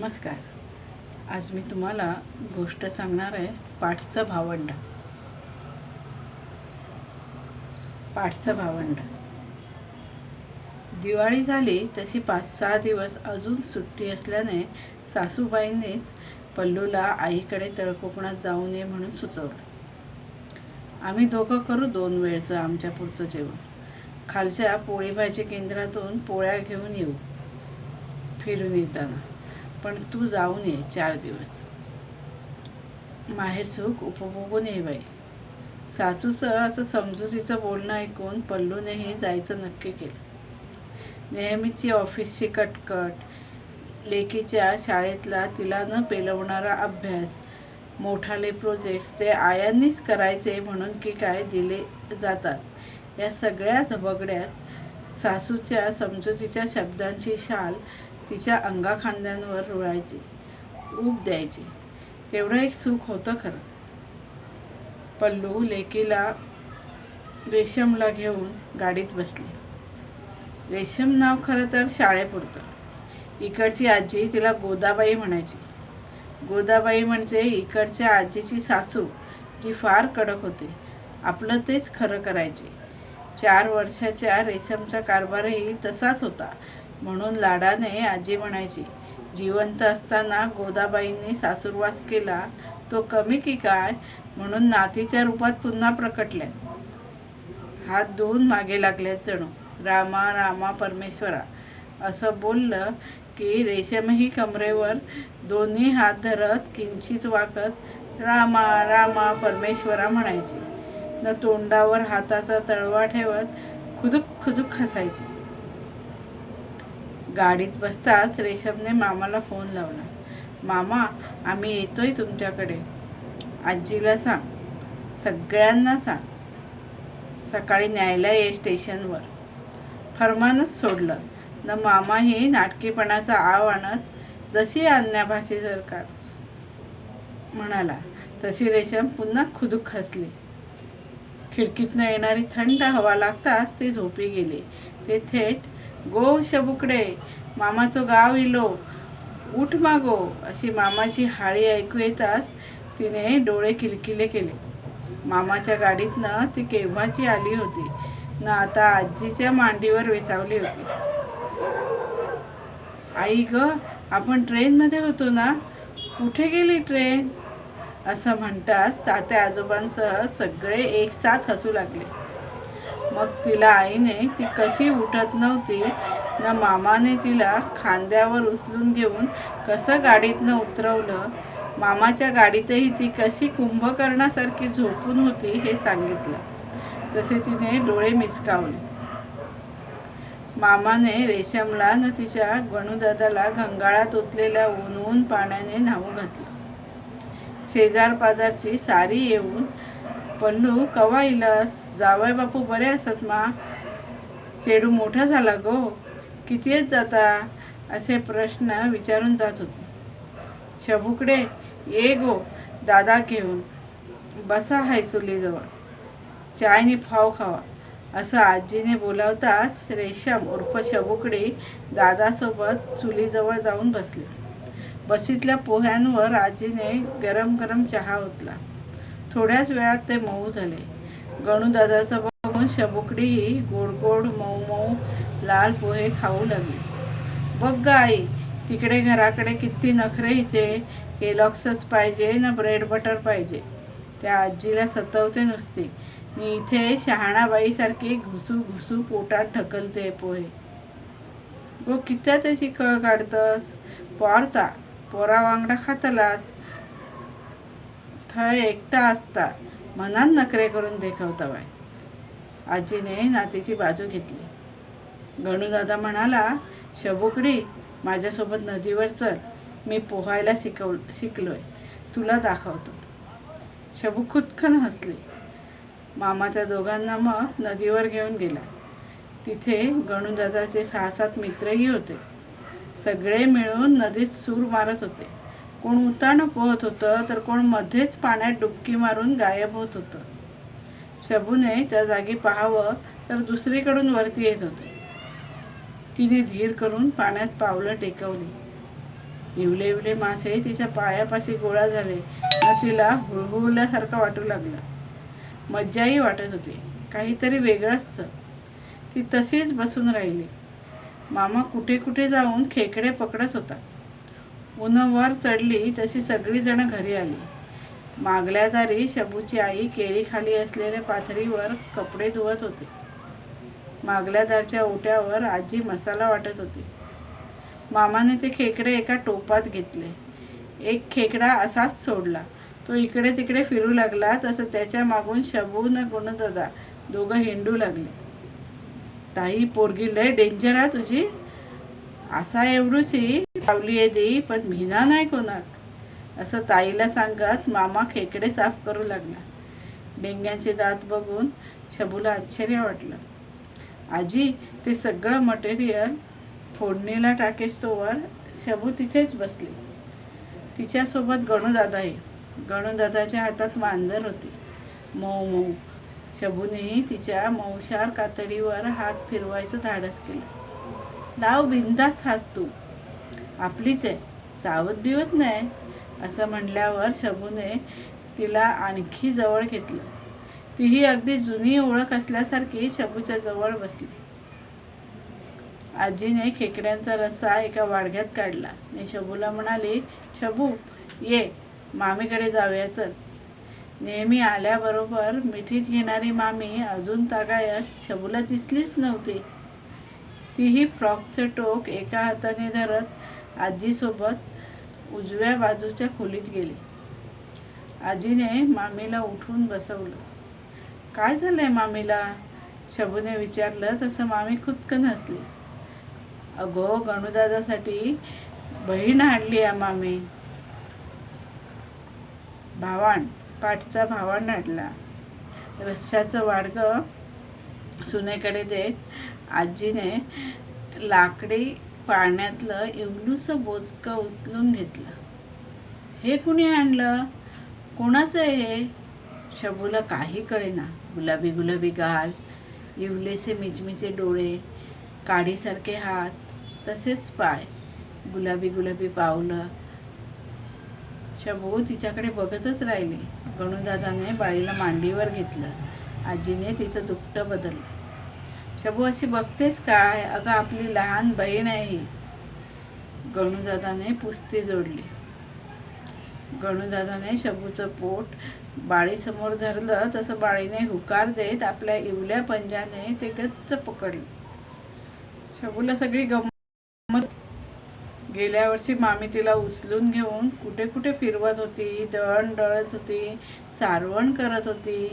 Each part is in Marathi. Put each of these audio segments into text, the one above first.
नमस्कार. आज मी तुम्हाला गोष्ट सांगणार आहे पाठचं भावंड. पाठचं भावंड. दिवाळी झाली तशी पाच सहा दिवस अजून सुट्टी असल्याने सासूबाईंनीच पल्लूला आईकडे तळकोकणात जाऊ नये म्हणून सुचवलं. आम्ही दोघं करू दोन वेळचं आमच्या पुरतं जेवण. खालच्या पोळी भाजी केंद्रातून पोळ्या घेऊन येऊ फिरून येताना. पण तू जाऊन ये चार दिवस. माहेर सुख उपभोगून ये बाई. सासूचं असं समजुतीचं बोलणं ऐकून पल्लूनेही जायचं नक्की केलं. नेहमीची ऑफिसची कटकट लेकीच्या शाळेतला तिला न पेलवणारा अभ्यास मोठाले प्रोजेक्ट्स ते आयांनीच करायचे म्हणून की काय दिले जातात. या सगळ्या धबगड्यात सासूच्या समजुतीच्या शब्दांची शाल तिच्या अंगाखांद्यांवर रुळायची ऊब द्यायची. तेवढं एक सुख होतं खरं. पल्लू लेकीला रेशमला घेऊन गाडीत बसली. रेशम नाव खरं तर शाळेपुरतं इकडची आजी तिला गोदाबाई म्हणायची. गोदाबाई म्हणजे इकडच्या आजीची सासू जी फार कडक होती. आपलं तेच खरं करायची. चार वर्षाच्या रेशमचा कारभारही तसाच होता. म्हणून लाडाने आजी म्हणायची जिवंत असताना गोदाबाईंनी सासूरवास केला तो कमी की काय? म्हणून नातीच्या रूपात पुन्हा प्रकटल्या. हात धुवून मागे लागल्यात जणू रामा रामा परमेश्वरा. असं बोललं की रेशमही कमरेवर दोन्ही हात धरत किंचित वाकत रामा रामा परमेश्वरा म्हणायची. न तोंडावर हाताचा तळवा ठेवत खुदुक खुदुक हसायची. गाडीत बसताच रेशमने मामाला फोन लावला. मामा आम्ही येतोय तुमच्याकडे. आजीला सांग. सगळ्यांना सांग. सकाळी न्यायला ये स्टेशनवर. फरमानच सोडलं. न मामा हे नाटकीपणाचा आव आणत जशी आज्ञाभाषी सरकार म्हणाला तशी रेशम पुन्हा खुदूक खसली. खिडकीतनं येणारी थंड हवा लागताच ते झोपी गेले. ते थेट गो शबुकडे मामाचं गाव इलो उठ मागो अशी मामाची हाळी ऐकू येताच तिने डोळे किलकिले केले. मामाच्या गाडीतनं ती केव्हाची आली होती? ना आता आजीच्या मांडीवर विसावली होती. आई ग आपण ट्रेनमध्ये होतो ना? कुठे गेली ट्रेन? असं म्हणताच तात्या आजोबांसह सगळे एक साथ हसू लागले. मग तिला आईने ती कशी उठत नव्हती न मामाने तिला खांद्यावर उचलून घेऊन कसं गाडीतनं उतरवलं मामाच्या गाडीतही ती कशी कुंभकर्णासारखी झोपून होती हे सांगितलं. तसे तिने डोळे मिचकावले. मामाने रेशमला न तिच्या गणूदादाला घंगाळात ओतलेल्या ऊन पाण्याने न्हावू घातलं. शेजार पाजारची सारी येऊन पल्लू कवा इलास? जावय बापू बरे असत मा. चेडू मोठा झाला गो. किती येत जाता? असे प्रश्न विचारून जात होते. शबुकडे ये गो दादा घेऊन. बसा हाय चुलीजवळ. चायने फाव खावा. असं आजीने बोलावताच रेशम उर्फ शबुकडे दादासोबत चुलीजवळ जाऊन बसले. बसीतल्या पोह्यांवर आजीने गरम गरम चहा ओतला. थोड्याच वेळात ते मऊ झाले. गणूदादाचा बघून शबुकडी गोड गोड मऊ मऊ लाल पोहे खाऊ लागली. बघ ग आई तिकडे घराकडे किती नखरे हिचे केलॉक्सच पाहिजे ना ब्रेड बटर पाहिजे. त्या आजीला सतवते नुसती. मी इथे शहाणाबाईसारखी घुसू घुसू पोटात ढकलते पोहे. गो कित्या त्याची कळ काढतस? पोरता पोरा वांगडा खातलाच. थंय एकटा असता. मनात नखरे करून देखवता आजीने नातीची बाजू घेतली. गणूदादा म्हणाला शबुकडी माझ्यासोबत नदीवर चल. मी पोहायला शिकव शिकलोय. तुला दाखवतो. शबू खुदखन हसली. मामा त्या दोघांना मग नदीवर घेऊन गेला. तिथे गणूदादाचे सहा सात मित्रही होते. सगळे मिळून नदीत सूर मारत होते. कोण उतानं पोहत होतं तर कोण मध्येच पाण्यात डुबकी मारून गायब होत होतं. शबूने त्या जागी पाहावं तर दुसरीकडून वरती येत होते. तिने धीर करून पाण्यात पावलं टेकवली. इवले इवले मासे तिच्या पायापाशी गोळा झाले व तिला हुळहुळल्यासारखं वाटू लागलं. मज्जाही वाटत होती काहीतरी वेगळंच. ती तशीच बसून राहिली. मामा कुठे कुठे जाऊन खेकडे पकडत होता. उन्हं वर चढली तशी सगळीजणं घरी आली. मागल्या दारी शबूची आई केळीखाली असलेल्या पाथरीवर कपडे धुवत होते. मागल्या दारच्या ओट्यावर आजी मसाला वाटत होती. मामाने ते खेकडे एका टोपात घेतले. एक खेकडा असाच सोडला. तो इकडे तिकडे फिरू लागला तसं त्याच्या मागून शबू न गुणदादा दोघं हिंडू लागले. ताई पोरगी लय डेंजर आहे तुझी. असा एवढूशी लावली आहे दी पण भिना नाही कोणाक. असं ताईला सांगत मामा खेकडे साफ करू लागला. डेंग्यांचे दात बघून शबूला आश्चर्य वाटलं. आजी ते सगळं मटेरियल फोडणीला टाकेस तोवर शबू तिथेच बसली. तिच्यासोबत गणूदादाही. गणूदादाच्या हातात मांजर होती. मऊ मऊ. शबूने तिच्या मऊशार कातडीवर हात फिरवायचं धाडस केलं. लाव बिंदास हात तू. आपलीच आहे. चावत बिवत नाही. असं म्हणल्यावर शबूने तिला आणखी जवळ घेतलं. तीही अगदी जुनी ओळख असल्यासारखी शबूच्या जवळ बसली. आजीने खेकड्यांचा रस्सा एका वाडग्यात काढला. आणि शबूला म्हणाली शबू ये मामीकडे जाऊया चल. नेहमी आल्याबरोबर मिठीत घेणारी मामी अजून तागायत शबूला दिसलीच नव्हती. तीही फ्रॉकचं टोक एका हाताने धरत आजीसोबत उजव्या बाजूच्या खोलीत गेली. आजीने मामीला उठून बसवलं. काय झालंय मामीला शबूने विचारलं. तसं मामी खुदकन हसली अगो गणूदादासाठी बहीण आणली आहे मामी. भावाण पाठचा भावाण आणला. रस्स्याचं वाडगं सुनेकडे देत आजीने लाकडी पाण्यातलं इवलूसं बोचकं उचलून घेतलं. हे कुणी आणलं? कोणाचं हे? शबूला काही कळेना. गुलाबी गुलाबी गाल इवलेसे मिचमिचे डोळे काडीसारखे हात तसेच पाय गुलाबी गुलाबी पावलं शबू तिच्याकडे बघतच राहिली. गणूदादाने बाईला मांडीवर घेतलं. आजीने तिचं दुपटं बदललं. शबू अशी बघतेस काय? अगं आपली लहान बहीण आहे. गणूदादाने पुस्ती जोडली. गणूदादाने शबूचं पोट बाळीसमोर धरलं. तसं बाळीने हुकार देत आपल्या इवल्या पंजाने ते गच्च पकडलं. शबूला सगळी गमत गेल्या वर्षी मामी तिला उचलून घेऊन कुठे कुठे फिरवत होती दळण दळत होती सारवण करत होती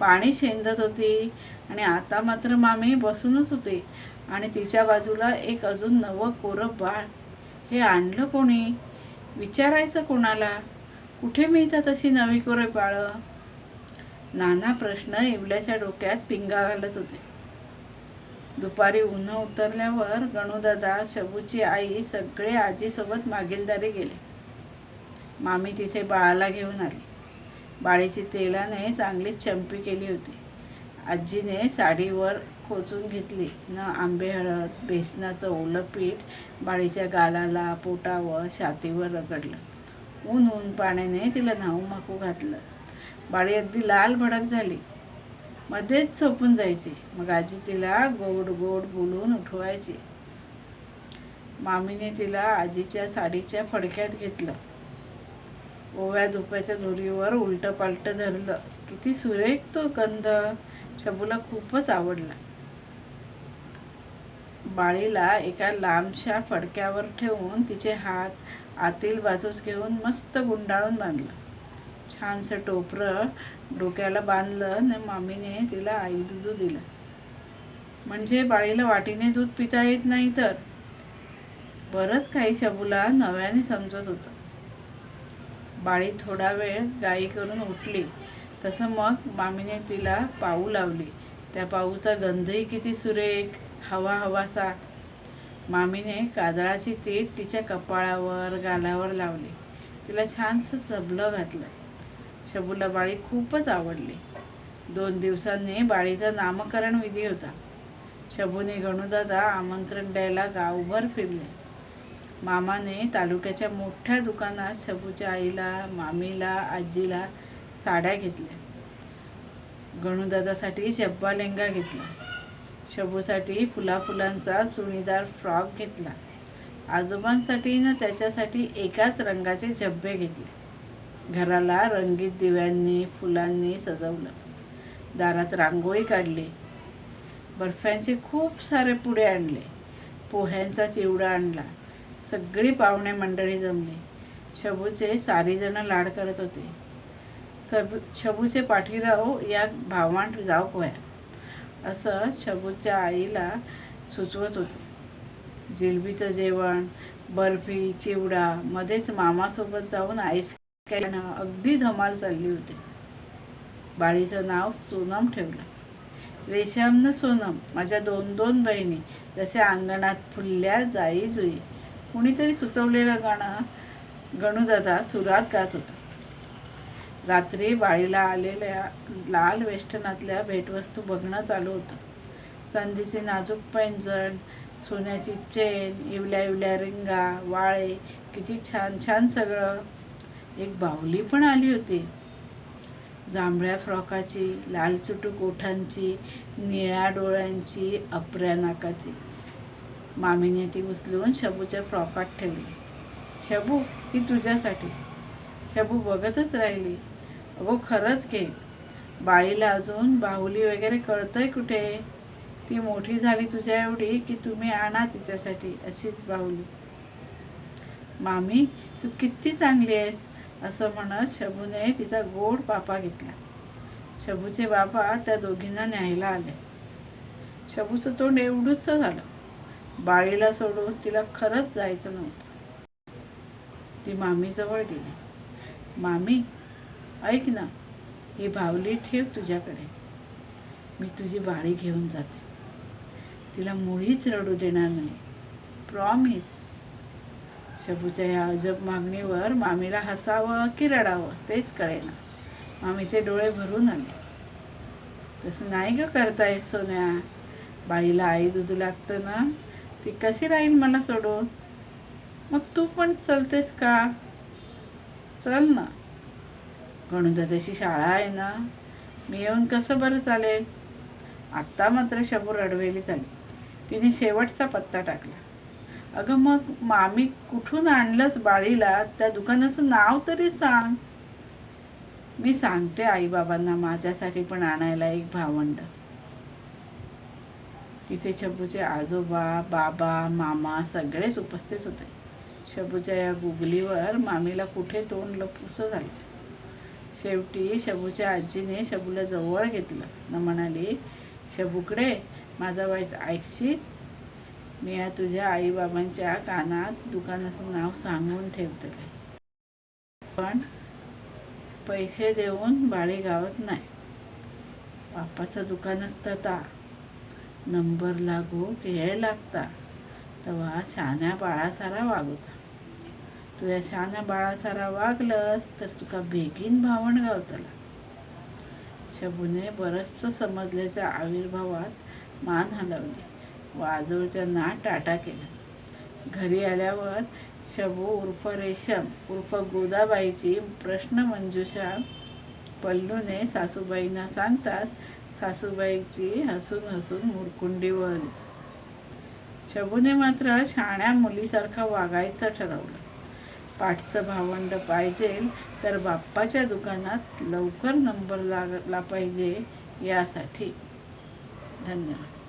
पाणी शेंदत होती. आणि आता मात्र मामी बसूनच होती. आणि तिच्या बाजूला एक अजून नवं कोरं बाळ. हे आणलं कोणी? विचारायचं कोणाला? कुठे मिळतात अशी नवी कोरे बाळं? नाना प्रश्न इवल्याच्या डोक्यात पिंगा घालत होते. दुपारी उन्हं उतरल्यावर गणूदादा शबूची आई सगळे आजीसोबत मागीलदारी गेले. मामी तिथे बाळाला घेऊन आली. बाळीची तेलाने चांगलीच चंपी केली होती. आजीने साडीवर खोचून घेतली. न आंबे हळद बेसनाचं ओलं पीठ बाळीच्या गालाला पोटावर छातीवर रगडलं. ऊन ऊन पाण्याने तिला न्हाऊ माकू घातलं. बाळी अगदी लाल भडक झाली. मध्येच झोपून जायची. मग आजी तिला गोड गोड बोलून उठवायची. मामीने तिला आजीच्या साडीच्या फडक्यात घेतलं. ओव्या धुप्याच्या दोरीवर उलटं पालटं धरलं. किती सुरेख तो गंध शबूला खूपच आवडला. बाळीला एका लांबशा फडक्यावर ठेवून तिचे हात आतील बाजूस घेऊन मस्त गुंडाळून बांधलं. छानसं टोपरं डोक्याला बांधलं आणि मामीने तिला आई दूध दिलं. म्हणजे बाळीला वाटीने दूध पिता येत नाही तर? बरंच काही शबूला नव्याने समजत होतं. बाळी थोडा वेळ गाई करून उठली. तसं मग मामीने तिला पाऊ लावली. त्या पाऊचा गंधही किती सुरेख हवा हवासा. मामीने काजळाची तीट तिच्या कपाळावर गालावर लावली. तिला छानसं सबलं घातलं. शबूला बाळी खूपच आवडली. दोन दिवसांनी बाळीचा नामकरण विधी होता. शबूने गणूदादा आमंत्रण द्यायला गावभर फिरले. मामाने तालुक्याच्या मोठ्या दुकानात शबूच्या आईला मामीला आजीला साड्या घेतल्या. गणूदादासाठी जब्बा लेंगा घेतला. शबूसाठी फुला फुलांचा चुणीदार फ्रॉक घेतला. आजोबांसाठी न त्याच्यासाठी एकाच रंगाचे झब्बे घेतले. घराला रंगीत दिव्यांनी फुलांनी सजवलं. दारात रांगोळी काढली. बर्फ्यांचे खूप सारे पुडे आणले. पोह्यांचा चिवडा आणला. सगळी पाहुणे मंडळी जमली. शबूचे सारेजणं लाड करत होते. सब शबूचे पाठीराव या भावांड जावंक व्हया असं शबूच्या आईला सुचवत होते. जिलबीचं जेवण बर्फी चिवडा मध्येच मामासोबत जाऊन आईस्क्रीम अगदी धमाल चालली होती. बाळीचं नाव सोनम ठेवलं. रेशमनं सोनम माझ्या दोन दोन बहिणी जशा अंगणात फुलल्या जाई जुई कुणीतरी सुचवलेलं गाणं गणूदादा सुरात गात होता. रात्री बाळीला आलेल्या लाल वेष्टनातल्या भेटवस्तू बघणं चालू होतं. चांदीचे नाजूक पैंजण सोन्याची चेन इवल्या इवल्या रिंगा वाळे किती छान छान सगळं. एक बाहुली पण आली होती. जांभळ्या फ्रॉकाची लाल चुटूक ओठांची निळ्या डोळ्यांची अपऱ्या नाकाची. मामीने ती उचलून शबूच्या फ्रॉकात ठेवली. शबू ही तुझ्यासाठी. शबू बघतच राहिली. अगो खरंच घे बाळीला अजून बाहुली वगैरे कळतंय कुठे? ती मोठी झाली तुझ्या एवढी की तुम्ही आणा तिच्यासाठी अशीच बाहुली. मामी तू किती चांगली आहेस असं म्हणत शबूने तिचा गोड पापा घेतला. शबूचे बाबा त्या दोघींना न्यायला आले. शबूचं तोंड एवढंच झालं. बाळीला सोडून तिला खरंच जायचं नव्हतं. ती मामीजवळ गेली. मामी ऐक ना ही बावली ठेव तुझ्याकडे. मी तुझी बाळी घेऊन जाते. तिला मुळीच रडू देणार नाही. प्रॉमिस शबूच्या या अजब मागणीवर मामीला हसावं की रडावं तेच कळेना. मामीचे डोळे भरून आले. तसं नाही ग करतायत सोन्या. बाईला आई दुधू लागतं ना? ती कशी राहील मला सोडून? मग तू पण चलतेस का? चल ना. गणुदादाची शाळा आहे ना. मी येऊन कसं बरं चालेल? आत्ता मात्र शबू रडवेली झाली तिने शेवटचा पत्ता टाकला. अगं मग मामी कुठून आणलंच बाळीला? त्या दुकानाचं नाव तरी सांग. मी सांगते आईबाबांना माझ्यासाठी पण आणायला एक भावंड. तिथे शबूचे आजोबा बाबा मामा सगळेच उपस्थित होते. शबूच्या या गुगलीवर मामीला कुठे तोंड लपूस झालं. शेवटी शबूच्या आजीने शबूला जवळ घेतलं. न म्हणाली शबूकडे माझा वाईस ऐकशीत मी या तुझ्या आईबाबांच्या कानात दुकानाचं नाव सांगून ठेवते. पण पैसे देऊन बाळी गावत नाही. बापाचं दुकान असतं ता. नंबर लागू घ्याय लागता. तेव्हा शहाण्या बाळासारा वागूचा तुझ्या शहाण्या बाळासारा वागलंस तर तुका बेगीन भावण गावतला. शबूने बरंचसं समजल्याच्या आविर्भावात मान हलवली. वाजोळच्या ना टाटा केला घरी आल्यावर शबू उर्फ रेशम उर्फ गोदाबाईची प्रश्न मंजुषा पल्लूने सासूबाईंना सांगताच सासूबाईची हसून हसून मुरकुंडी वळली. शबूने मात्र शाण्या मुलीसारखं वागायचं ठरवलं. पाठचं भावंड पाहिजे तर बाप्पाच्या दुकानात लवकर नंबर लागला पाहिजे यासाठी. धन्यवाद.